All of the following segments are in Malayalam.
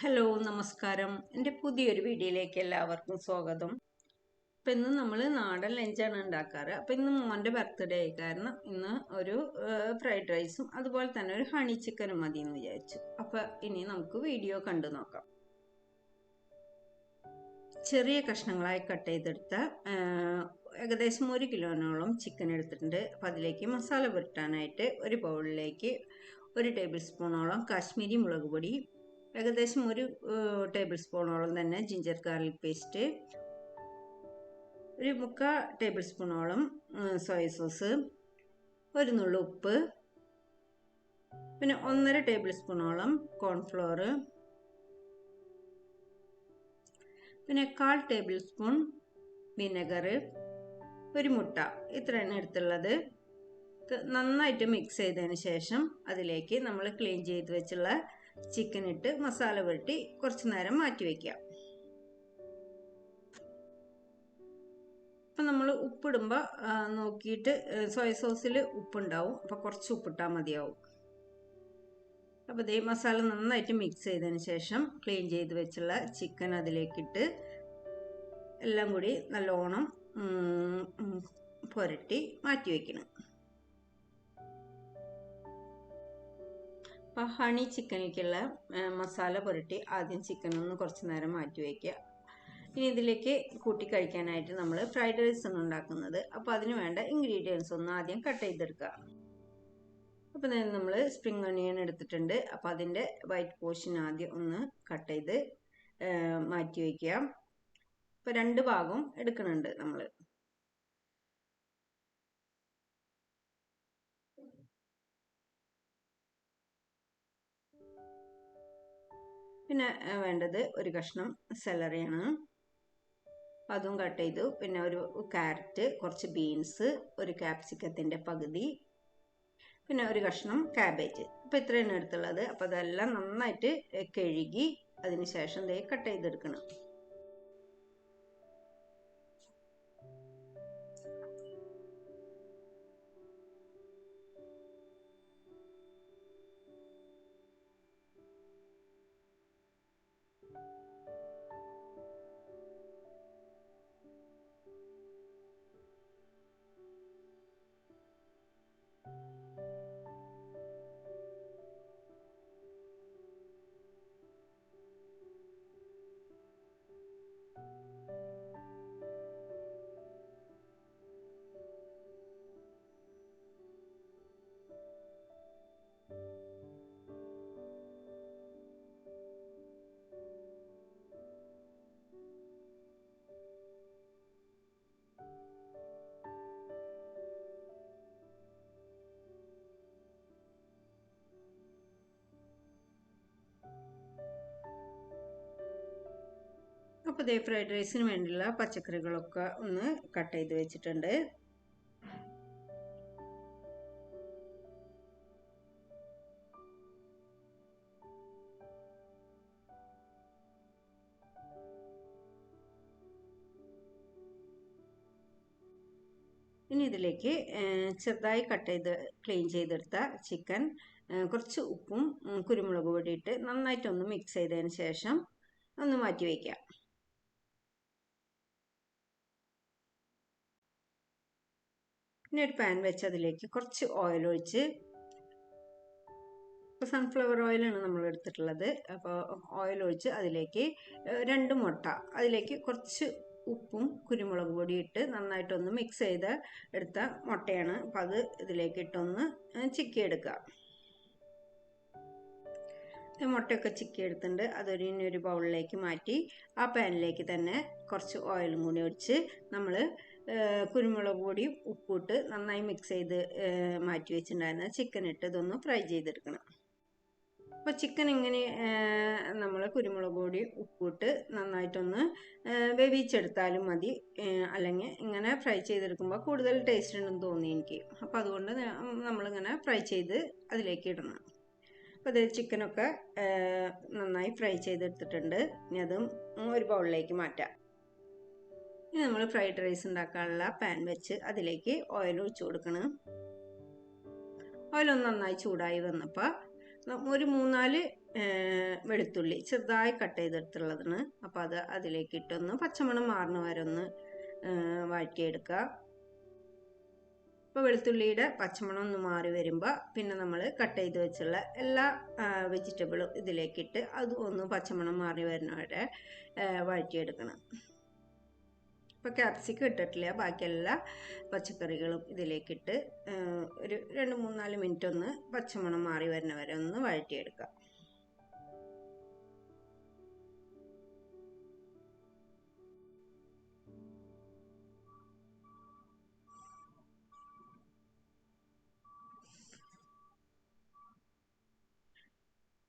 ഹലോ നമസ്കാരം. എന്റെ പുതിയൊരു വീഡിയോയിലേക്ക് എല്ലാവർക്കും സ്വാഗതം. അപ്പം ഇന്ന് നമ്മൾ നാടൻ ലഞ്ചാണ് ഉണ്ടാക്കാറ്. അപ്പം ഇന്ന് മോന്റെ ബർത്ത്ഡേ ആയി. കാരണം ഇന്ന് ഒരു ഫ്രൈഡ് റൈസും അതുപോലെ തന്നെ ഒരു ഹണി ചിക്കനും മതി എന്ന് വിചാരിച്ചു. അപ്പം ഇനി നമുക്ക് വീഡിയോ കണ്ടു നോക്കാം. ചെറിയ കഷ്ണങ്ങളായി കട്ട് ചെയ്തെടുത്ത ഏകദേശം ഒരു കിലോനോളം ചിക്കൻ എടുത്തിട്ടുണ്ട്. അപ്പം അതിലേക്ക് മസാല പുരട്ടാനായിട്ട് ഒരു ബൗളിലേക്ക് ഒരു ടേബിൾ സ്പൂണോളം കാശ്മീരി മുളക് പൊടി ഏകദേശം ഒരു ടേബിൾ സ്പൂണോളം തന്നെ ജിഞ്ചർ ഗാർലിക് പേസ്റ്റ് ഒരു മുക്കാൽ ടേബിൾ സ്പൂണോളം സോയ സോസ് ഒരു നുള്ളു ഉപ്പ് പിന്നെ ഒന്നര ടേബിൾ സ്പൂണോളം കോൺഫ്ലോർ പിന്നെ കാൽ ടേബിൾ സ്പൂൺ വിനെഗർ ഒരു മുട്ട. ഇത്രയാണ് എടുത്തുള്ളത്. നന്നായിട്ട് മിക്സ് ചെയ്തതിന് ശേഷം അതിലേക്ക് നമ്മൾ ക്ലീൻ ചെയ്ത് വെച്ചുള്ള ചിക്കൻ ഇട്ട് മസാല പുരട്ടി കുറച്ച് നേരം മാറ്റി വയ്ക്കാം അപ്പം നമ്മൾ ഉപ്പിടുമ്പോൾ നോക്കിയിട്ട് സോയ സോസിൽ ഉപ്പുണ്ടാവും. അപ്പോൾ കുറച്ച് ഉപ്പിട്ടാൽ മതിയാവും. അപ്പോൾ ഇതേ മസാല നന്നായിട്ട് മിക്സ് ചെയ്തതിന് ശേഷം ക്ലീൻ ചെയ്ത് വെച്ചുള്ള ചിക്കൻ അതിലേക്കിട്ട് എല്ലാം കൂടി നല്ലോണം പുരട്ടി മാറ്റി വയ്ക്കണം അപ്പോൾ ഹണി ചിക്കനിലേക്കുള്ള മസാല പുരട്ടി ആദ്യം ചിക്കൻ ഒന്ന് കുറച്ച് നേരം മാറ്റി വയ്ക്കുക ഇനി ഇതിലേക്ക് കൂട്ടി കഴിക്കാനായിട്ട് നമ്മൾ ഫ്രൈഡ് റൈസ് ആണ് ഉണ്ടാക്കുന്നത്. അപ്പോൾ അതിന് വേണ്ട ഇൻഗ്രീഡിയൻസ് ഒന്ന് ആദ്യം കട്ട് ചെയ്തെടുക്കുക. അപ്പോൾ നേരം നമ്മൾ സ്പ്രിംഗ് ഒണിയൻ എടുത്തിട്ടുണ്ട്. അപ്പോൾ അതിന്റെ വൈറ്റ് പോർഷൻ ആദ്യം ഒന്ന് കട്ട് ചെയ്ത് മാറ്റി വയ്ക്കുക അപ്പോൾ രണ്ട് ഭാഗവും എടുക്കുന്നുണ്ട് നമ്മൾ പിന്നെ വേണ്ടത് ഒരു കഷ്ണം സെലറിയാണ് അതും കട്ട് ചെയ്തു. പിന്നെ ഒരു ക്യാരറ്റ് കുറച്ച് ബീൻസ് ഒരു ക്യാപ്സിക്കത്തിന്റെ പകുതി. പിന്നെ ഒരു കഷ്ണം ക്യാബേജ് അപ്പോൾ ഇത്രയാണ് എടുത്തുള്ളത്. അപ്പോൾ അതെല്ലാം നന്നായിട്ട് കഴുകി അതിന് ശേഷം ദേ കട്ട് ചെയ്തെടുക്കണം. അപ്പോൾ ഇതേ ഫ്രൈഡ് റൈസിന് വേണ്ടിയുള്ള പച്ചക്കറികളൊക്കെ ഒന്ന് കട്ട് ചെയ്ത് വെച്ചിട്ടുണ്ട്. ഇനി ഇതിലേക്ക് ചെറുതായി കട്ട് ചെയ്ത് ക്ലീൻ ചെയ്തെടുത്ത ചിക്കൻ കുറച്ച് ഉപ്പും കുരുമുളക് പൊടിയിട്ട് നന്നായിട്ടൊന്ന് മിക്സ് ചെയ്തതിന് ശേഷം ഒന്ന് മാറ്റി വയ്ക്കാം. ഇനി ഒരു പാൻ വെച്ച് അതിലേക്ക് കുറച്ച് ഓയിൽ ഒഴിച്ച് ഇപ്പോൾ സൺഫ്ലവർ ഓയിലാണ് നമ്മൾ എടുത്തിട്ടുള്ളത്. അപ്പോൾ ഓയിൽ ഒഴിച്ച് അതിലേക്ക് രണ്ട് മുട്ട അതിലേക്ക് കുറച്ച് ഉപ്പും കുരുമുളക് പൊടി ഇട്ട് നന്നായിട്ടൊന്ന് മിക്സ് ചെയ്ത് എടുത്ത മുട്ടയാണ് അപ്പം അത് ഇതിലേക്ക് ഇട്ടൊന്ന് ചിക്കി എടുക്കുക മുട്ടയൊക്കെ ചിക്കി എടുത്തിട്ടുണ്ട് അതൊരു ഇനി ഒരു ബൗളിലേക്ക് മാറ്റി ആ പാനിലേക്ക് തന്നെ കുറച്ച് ഓയിലും കൂടി ഒഴിച്ച് നമ്മൾ കുരുമുളക് പൊടിയും ഉപ്പിട്ട് നന്നായി മിക്സ് ചെയ്ത് മാറ്റി വെച്ചിട്ടുണ്ടായിരുന്ന ചിക്കൻ ഇട്ട് ഇതൊന്ന് ഫ്രൈ ചെയ്തെടുക്കണം. അപ്പോൾ ചിക്കൻ ഇങ്ങനെ നമ്മൾ കുരുമുളക് പൊടി ഉപ്പിട്ട് നന്നായിട്ടൊന്ന് വേവിച്ചെടുത്താലും മതി. അല്ലെങ്കിൽ ഇങ്ങനെ ഫ്രൈ ചെയ്തെടുക്കുമ്പോൾ കൂടുതൽ ടേസ്റ്റ് ഉണ്ടെന്ന് തോന്നി എനിക്ക്. അപ്പോൾ അതുകൊണ്ട് നമ്മളിങ്ങനെ ഫ്രൈ ചെയ്ത് അതിലേക്ക് ഇടണം. അപ്പോൾ ഇത് ചിക്കനൊക്കെ നന്നായി ഫ്രൈ ചെയ്തെടുത്തിട്ടുണ്ട്. ഇനി അതും ഒരു ബൗളിലേക്ക് മാറ്റാം. ഇനി നമ്മൾ ഫ്രൈഡ് റൈസ് ഉണ്ടാക്കാനുള്ള പാൻ വെച്ച് അതിലേക്ക് ഓയിൽ ഒഴിച്ചു കൊടുക്കണം. ഓയിലൊന്ന് നന്നായി ചൂടായി വന്നപ്പോൾ ഒരു മൂന്നാൽ വെളുത്തുള്ളി ചെറുതായി കട്ട് ചെയ്തെടുത്തുള്ളതാണ് അപ്പോൾ അത് അതിലേക്ക് ഇട്ടൊന്ന് പച്ചമണം മാറുന്ന വരെ ഒന്ന് വഴറ്റിയെടുക്കുക. ഇപ്പോൾ വെളുത്തുള്ളിയുടെ പച്ചമണം ഒന്ന് മാറി വരുമ്പോൾ പിന്നെ നമ്മൾ കട്ട് ചെയ്ത് വെച്ചുള്ള എല്ലാ വെജിറ്റബിളും ഇതിലേക്കിട്ട് അത് ഒന്ന് പച്ചമണം മാറി വരുന്നവരെ വഴറ്റിയെടുക്കണം. ഇപ്പോൾ ക്യാപ്സിക്കം ഇട്ടിട്ടില്ല. ബാക്കി എല്ലാ പച്ചക്കറികളും ഇതിലേക്കിട്ട് ഒരു രണ്ട് മൂന്നാൽ മിനിറ്റ് ഒന്ന് പച്ചമണം മാറി വരുന്ന വരെ ഒന്ന് വഴറ്റിയെടുക്കുക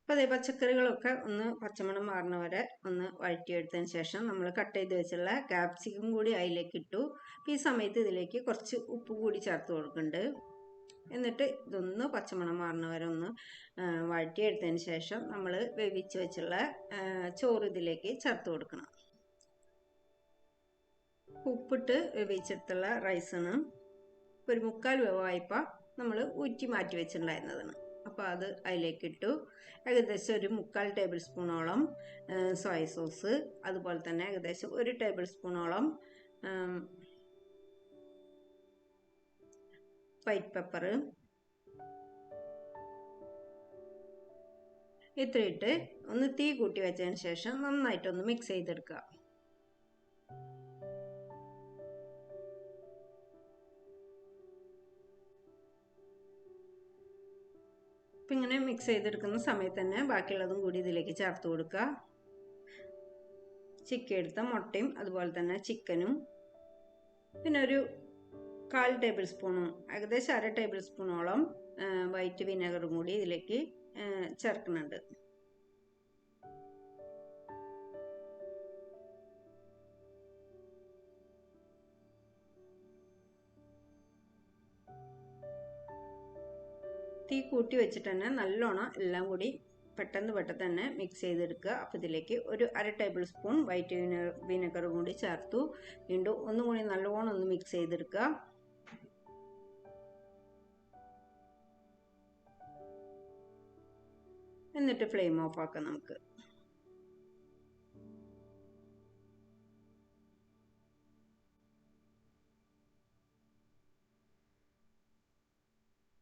അപ്പോൾ അതേ പച്ചക്കറികളൊക്കെ ഒന്ന് പച്ചമണം മാറുന്ന വരെ ഒന്ന് വഴറ്റിയെടുത്തതിന് ശേഷം നമ്മൾ കട്ട് ചെയ്ത് വെച്ചുള്ള കാപ്സിക്കം കൂടി അതിലേക്ക് ഇട്ടു. അപ്പോൾ ഈ സമയത്ത് ഇതിലേക്ക് കുറച്ച് ഉപ്പ് കൂടി ചേർത്ത് കൊടുക്കുന്നുണ്ട്. എന്നിട്ട് ഇതൊന്ന് പച്ചമണം മാറുന്ന വരെ ഒന്ന് വഴറ്റിയെടുത്തതിന് ശേഷം നമ്മൾ വേവിച്ച് വെച്ചുള്ള ചോറ് ഇതിലേക്ക് ചേർത്ത് കൊടുക്കണം. ഉപ്പിട്ട് വേവിച്ചെടുത്തുള്ള റൈസാണ് ഒരു മുക്കാൽ വേവായപ്പോൾ നമ്മൾ ഊറ്റി മാറ്റി വെച്ചിട്ടുണ്ടായിരുന്നതാണ്. അപ്പോൾ അത് അതിലേക്ക് ഇട്ടു ഏകദേശം ഒരു മുക്കാൽ ടേബിൾ സ്പൂണോളം സോയ സോസ് അതുപോലെ തന്നെ ഏകദേശം ഒരു ടേബിൾ സ്പൂണോളം വൈറ്റ് പെപ്പർ ഇത്രയിട്ട് ഒന്ന് തീ കൂട്ടി വെച്ചതിന് ശേഷം നന്നായിട്ടൊന്ന് മിക്സ് ചെയ്തെടുക്കുക. മിക്സ് ചെയ്തെടുക്കുന്ന സമയത്ത് തന്നെ ബാക്കിയുള്ളതും കൂടി ഇതിലേക്ക് ചേർത്ത് കൊടുക്കുക. ചിക്കൻ എടുത്ത മുട്ടയും അതുപോലെ തന്നെ ചിക്കനും. പിന്നെ ഒരു കാൽ ടേബിൾ സ്പൂണും ഏകദേശം അര ടേബിൾ സ്പൂണോളം വൈറ്റ് വിനെഗറും കൂടി ഇതിലേക്ക് ചേർക്കുന്നുണ്ട്. തീ കൂട്ടി വെച്ചിട്ട് തന്നെ നല്ലോണം എല്ലാം കൂടി പെട്ടെന്ന് പെട്ടെന്ന് തന്നെ മിക്സ് ചെയ്തെടുക്കുക. അപ്പോൾ ഇതിലേക്ക് ഒരു അര ടേബിൾ സ്പൂൺ വൈറ്റ് വിനെഗറും കൂടി ചേർത്തു. വീണ്ടും ഒന്നും കൂടി നല്ലോണം ഒന്ന് മിക്സ് ചെയ്തെടുക്കുക. എന്നിട്ട് ഫ്ലെയിം ഓഫ് ആക്കാം നമുക്ക്.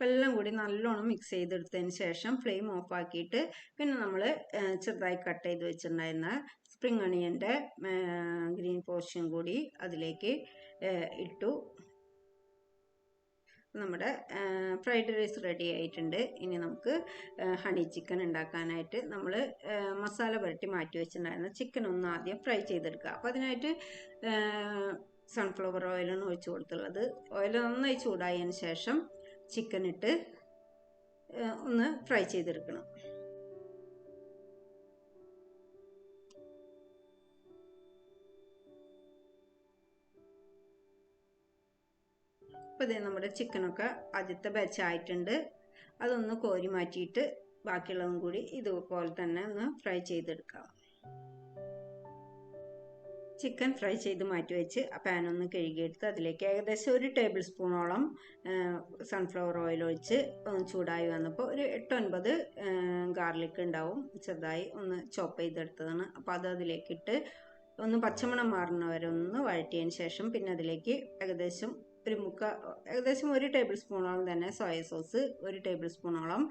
എല്ലാം കൂടി നല്ലോണം മിക്സ് ചെയ്തെടുത്തതിന് ശേഷം ഫ്ലെയിം ഓഫ് ആക്കിയിട്ട് പിന്നെ നമ്മൾ ചെറുതായി കട്ട് ചെയ്ത് വെച്ചിട്ടുണ്ടായിരുന്ന സ്പ്രിംഗ് അണിയന്റെ ഗ്രീൻ പോർഷൻ കൂടി അതിലേക്ക് ഇട്ടു. നമ്മുടെ ഫ്രൈഡ് റൈസ് റെഡി ആയിട്ടുണ്ട്. ഇനി നമുക്ക് ഹണി ചിക്കൻ ഉണ്ടാക്കാനായിട്ട് നമ്മൾ മസാല പുരട്ടി മാറ്റി വെച്ചിട്ടുണ്ടായിരുന്ന ചിക്കൻ ഒന്ന് ആദ്യം ഫ്രൈ ചെയ്തെടുക്കുക. അപ്പോൾ അതിനായിട്ട് സൺഫ്ലവർ ഓയിലാണ് ഒഴിച്ചു കൊടുത്തുള്ളത്. ഓയിൽ നന്നായി ചൂടായതിന് ശേഷം ചിക്കൻ ഇട്ട് ഒന്ന് ഫ്രൈ ചെയ്തെടുക്കണം. അപ്പോൾ നമ്മുടെ ചിക്കനൊക്കെ ആദ്യത്തെ ബാച്ച് ആയിട്ടുണ്ട്. അതൊന്ന് കോരി മാറ്റിയിട്ട് ബാക്കിയുള്ളതും കൂടി ഇതുപോലെ തന്നെ ഒന്ന് ഫ്രൈ ചെയ്തെടുക്കാം. ചിക്കൻ ഫ്രൈ ചെയ്ത് മാറ്റി വെച്ച് ആ ഒന്ന് കഴുകിയെടുത്ത് അതിലേക്ക് ഏകദേശം ഒരു ടേബിൾ സ്പൂണോളം സൺഫ്ലവർ ഓയിൽ ഒഴിച്ച് ചൂടായി വന്നപ്പോൾ ഒരു എട്ടൊൻപത് ഗാർലിക് ഉണ്ടാവും. ചെറുതായി ഒന്ന് ചോപ്പ് ചെയ്തെടുത്തതാണ്. അപ്പോൾ അത് അതിലേക്കിട്ട് ഒന്ന് പച്ചമണം മാറുന്നവരെ ഒന്ന് വഴറ്റിയതിന് ശേഷം പിന്നെ അതിലേക്ക് ഏകദേശം ഒരു മുക്ക ഏകദേശം ഒരു ടേബിൾ സ്പൂണോളം തന്നെ സോയ സോസ് ഒരു ടേബിൾ സ്പൂണോളം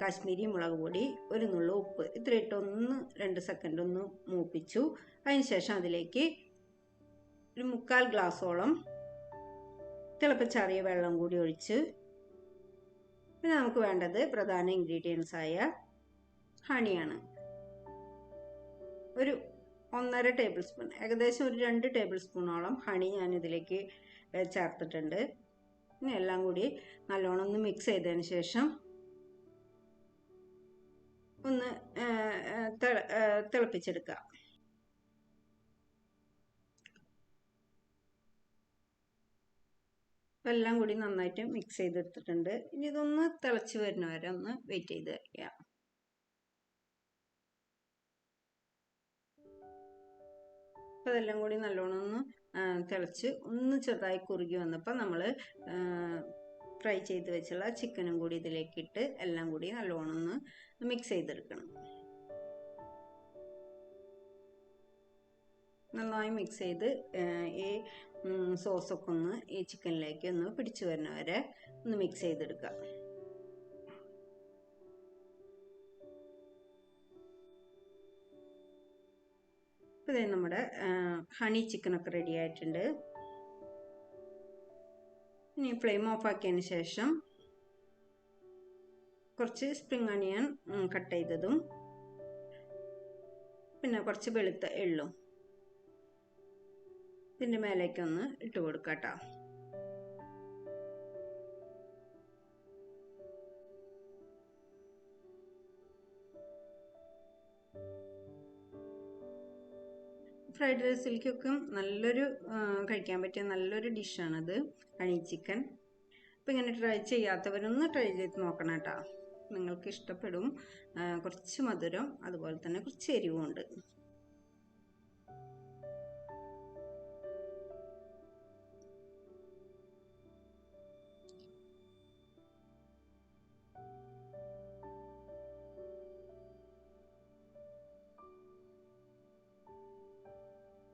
കാശ്മീരി മുളക് പൊടി ഒരു നുള്ളു ഉപ്പ് ഇത്ര ഇട്ടൊന്ന് രണ്ട് സെക്കൻഡ് ഒന്ന് മൂപ്പിച്ചു. അതിനുശേഷം അതിലേക്ക് ഒരു മുക്കാൽ ഗ്ലാസ്സോളം തിളപ്പിച്ചാറിയ വെള്ളം കൂടി ഒഴിച്ച് പിന്നെ നമുക്ക് വേണ്ടത് പ്രധാന ഇൻഗ്രീഡിയൻസ് ആയ ഹണിയാണ് ഒരു ഒന്നര ടേബിൾ സ്പൂൺ ഏകദേശം ഒരു രണ്ട് ടേബിൾ സ്പൂണോളം ഹണി ഞാൻ ഇതിലേക്ക് ചേർത്തിട്ടുണ്ട്. ഇനി എല്ലാം കൂടി നല്ലോണം ഒന്ന് മിക്സ് ചെയ്തതിന് ശേഷം ഒന്ന് തിളപ്പിച്ചെടുക്കുക. എല്ലാം കൂടി നന്നായിട്ട് മിക്സ് ചെയ്തെടുത്തിട്ടുണ്ട്. ഇനി ഇതൊന്ന് തിളച്ച് വരുന്ന വരെ ഒന്ന് വെയിറ്റ് ചെയ്ത് വയ്ക്കുക അപ്പോൾ അതെല്ലാം കൂടി നല്ലോണം ഒന്ന് തിളച്ച് ഒന്ന് ചെറുതായി കുറുകി വന്നപ്പോൾ നമ്മൾ ഫ്രൈ ചെയ്ത് വെച്ചുള്ള ചിക്കനും കൂടി ഇതിലേക്ക് ഇട്ട് എല്ലാം കൂടി നല്ലോണം ഒന്ന് മിക്സ് ചെയ്തെടുക്കണം. നന്നായി മിക്സ് ചെയ്ത് ഈ സോസൊക്കെ ഒന്ന് ഈ ചിക്കനിലേക്ക് ഒന്ന് പിടിച്ചു വരുന്നവരെ ഒന്ന് മിക്സ് ചെയ്തെടുക്കുക. ഇപ്പോൾ നമ്മുടെ ഹണി ചിക്കനൊക്കെ റെഡി ആയിട്ടുണ്ട്. ഇനി ഫ്ലെയിം ഓഫ് ആക്കിയതിന് ശേഷം കുറച്ച് സ്പ്രിങ് അണിയൻ കട്ട് ചെയ്തതും. പിന്നെ കുറച്ച് വെളുത്ത എള്ളും. ഇതിന്റെ മേലേക്കൊന്ന് ഇട്ട് കൊടുക്കാം കേട്ടോ ഫ്രൈഡ് റൈസിലേക്കൊക്കെ നല്ലൊരു കഴിക്കാൻ പറ്റിയ നല്ലൊരു ഡിഷാണത്. ഹണി ചിക്കൻ അപ്പോൾ ഇങ്ങനെ ട്രൈ ചെയ്യാത്തവരൊന്ന് ട്രൈ ചെയ്ത് നോക്കണം കേട്ടോ നിങ്ങൾക്ക് ഇഷ്ടപ്പെടും കുറച്ച് മധുരം അതുപോലെ തന്നെ കുറച്ച് എരിവുമുണ്ട്